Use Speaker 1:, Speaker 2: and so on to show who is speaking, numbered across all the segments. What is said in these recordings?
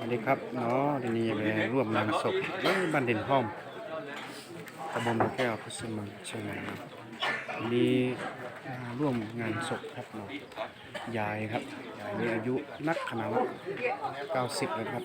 Speaker 1: วัสดีครับเนาะทีนี้ไปร่วมงานศพเอ้ยบ้านเด่นห้อมตำบลแก้วพิศมังเชียงใหม่ครับวันนี้ร่วมงานศพครับเนาะยายครับยายมีอายุนักขนาด90เลยครับ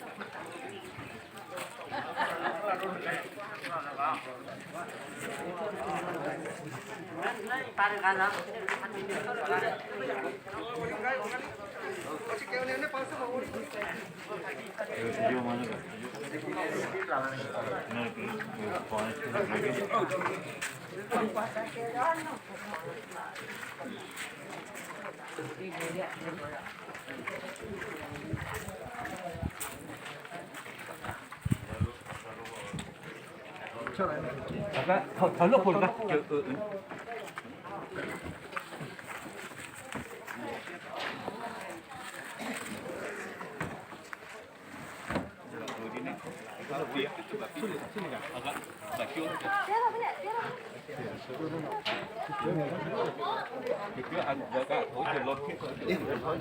Speaker 2: 잠깐 더, 덜 넣고 올까?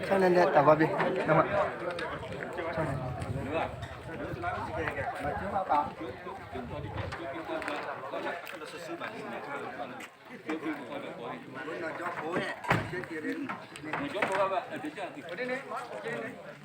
Speaker 3: cho nên là tàu vào đi. Đúng không ạ Hãy
Speaker 2: subscribe
Speaker 3: cho kênh Ghiền
Speaker 2: Mì Gõ Để không bỏ lỡ những video hấp dẫn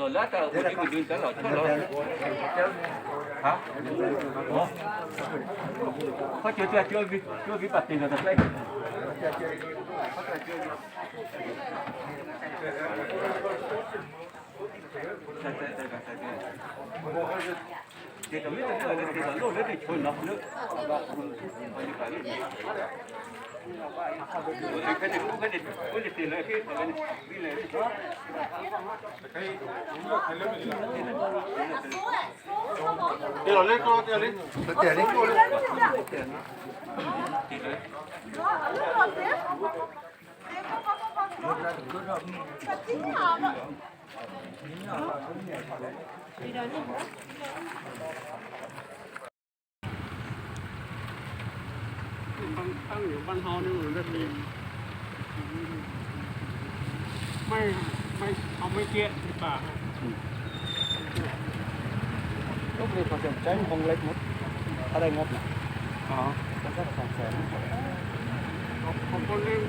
Speaker 2: rồi lá tờ của những người dân đã lọt hết rồi. Là thì tao luôn đấy thì thôi nó nữa cái này cũng cái này cái này tiền này khi cái này cái này Tiêu lên cô, tiêu lên. Tiêu lên cô. ตั้ Tiro lento, tiro lento.
Speaker 3: Tiro lento.
Speaker 2: Tiro lento.
Speaker 4: tăng nhiều văn hóa nhưng mà rất nhiều may ไม่เอาไม่เกี้ยดีป่าลูกเรือเขาจะใช้คงเล็กหมดอ
Speaker 3: ะไรงบนะ
Speaker 1: อ๋อแล้วก็สองแสน
Speaker 4: ผมก็เล่น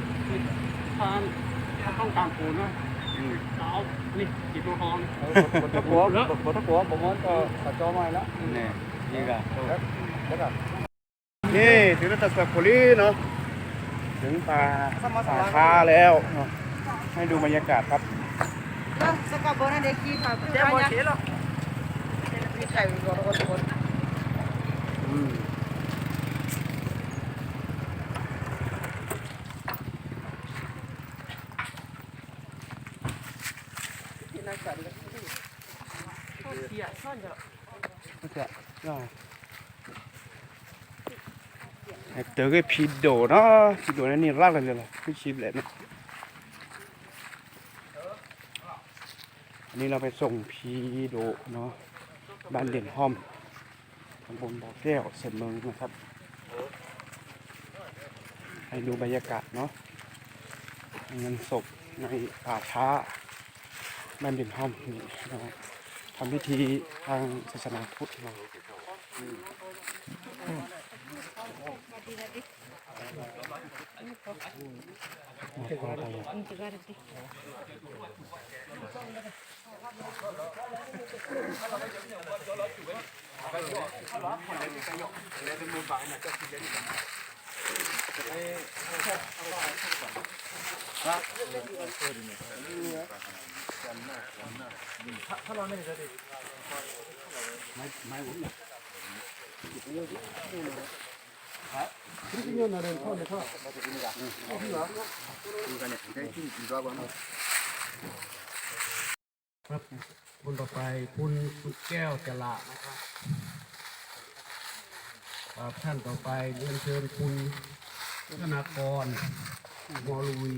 Speaker 4: ทานถ้าต้องการปูนนะสานี่จีบทอง
Speaker 1: บทตะกั
Speaker 4: วบทตะกัวผมว่าก็
Speaker 3: ตัดจอมาแล้ว
Speaker 1: นี่นี่ก็นี่ถึงจะดสักโคลีเนาะถึงตาป่าคาแล้วเนาะให้ดูบรรยากาศครับ
Speaker 5: Lah, sekarang ada kita. Dia mau
Speaker 3: sila.
Speaker 5: Kita juga orang-orang.
Speaker 1: อืมก็จะได้เจอ cái ผีโดเนาะผีโดนั่นนี่รักเลยเลยล่ะพี่ชิปเลยนะ นี้เราไปส่งผีโดเนาะบ้านเด่นห้อมตำบลบ่อแก้วเสมเมืองนะครับ ให้ดูบรรยากาศเนาะงานศพในป่าช้าบ้านเด่นห้อมนี่เนาะทำพิธีทางศาสนาพุทธเนาะ ถ้าเราไม่ได้ไม่ไม่หมด
Speaker 6: ครับคนต่อไปคุณสุกแก้วจละนะครับครับท่านต่อไปเรียนเชิญคุณธนากรมอลุย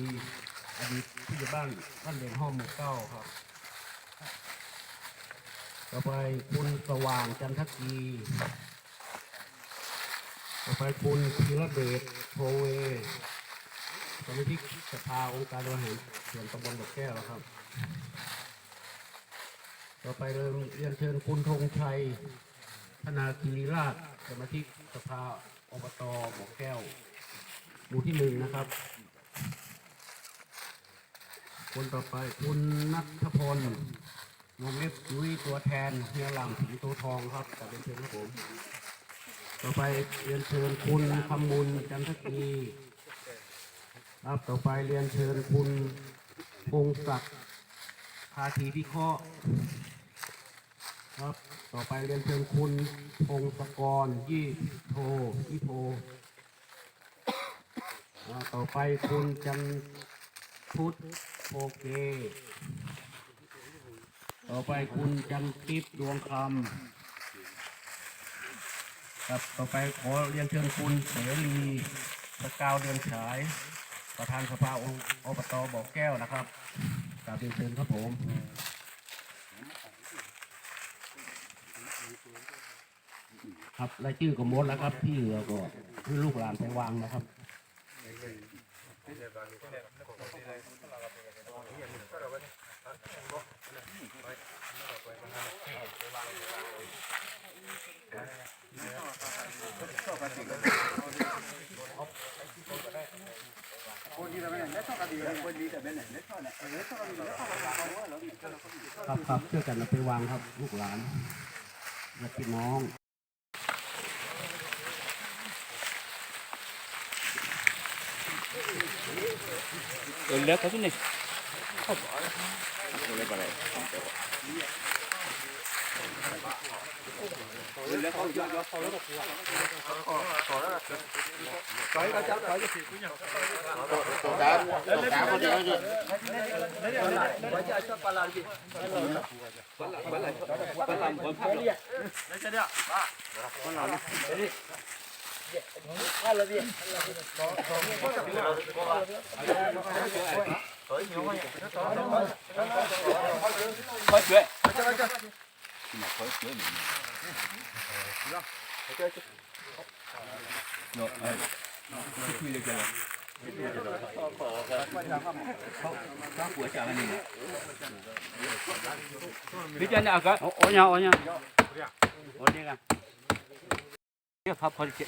Speaker 6: อดีตผู้ใหญ่บ้านท่านเด่นห้องหมู่เก้าครับ ต่อไปคุณสว่างจันทกี ต่อไปคุณธีรเดชโพเวสมาชิกสภาองค์การบริหารส่วนตำบลดอกแก้วครับ ต่อไปเริ่มเรียนเชิญคุณธงชัย ธนาคีรีราชสมาชิกสภาอบตบอกแก้ว หมู่ที่หนึ่งนะครับ คนต่อไปคุณนัทพลวงเล็บยุ้ยตัวแทนเฮียหลังสิงโตทองครับขอเรียนเชิญครับผม ต่อไปเรียนเชิญคุณคำมุลจันทกีครับต่อไปเรียนเชิญคุณพงศักดิ์พาทีพิเคราะห์ครับต่อไปเรียนเชิญคุณพงศกรยี่โทยี่โทต่อไปคุณจันพุทธโพเกต่อไปคุณจันทิพย์ดวงคำ ครับต่อไปขอเรียนเชิญคุณเสรีสกาวเดือนฉาย ประธานสภาองค์อบตบอกแก้วนะครับกราบเรียนเชิญครับผมครับรายชื่อก็หมดแล้วครับที่เหลือก็ให้ลูกหลานไปวางนะครับ ครับครับช่วยกันเราไปวางครับลูกหลานและพี่น้อง
Speaker 2: เออเล็กครับพี่นี่ครับเล็กไปเลย เลยเขาเยอะเยอะเขาแล้วก็ผัวเขาแล้วก็ใส
Speaker 3: ่ก็จับใส่ก็ผิดกูยังต
Speaker 7: ัวจ้
Speaker 3: าตั
Speaker 7: วจ้าคนเดียวอยู่
Speaker 3: ไม่ใช่ชอบปลาไหล
Speaker 2: ปลาไหลปลาไหลปลาไหลปลาไหลบนภาพเลยไม่ใช่เดียวปลาปลาไหลนี่ฮัลโหลพี่快学！快学！No, I, two years ago. 你讲那个，
Speaker 6: 我我讲我讲，我那个，
Speaker 2: 你发跑去。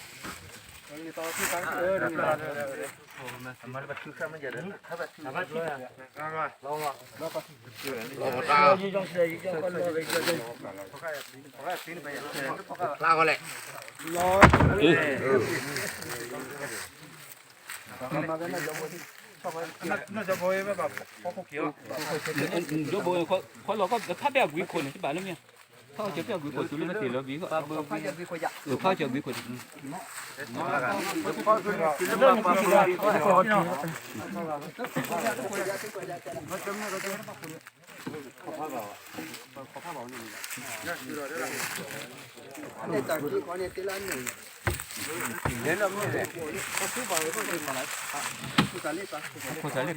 Speaker 2: 너 뭐, 거, 걸로 거, 파베야 위코는 지 말으면. 파 저뼈 위코 둘러면 될러 위코. 파 위코.
Speaker 3: 어,
Speaker 2: 파 저뼈 위코. 코 잘릴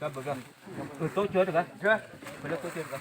Speaker 2: Các bữa cơm. Ừ, tôi chưa được á. Chưa. Giờ tôi chưa được á.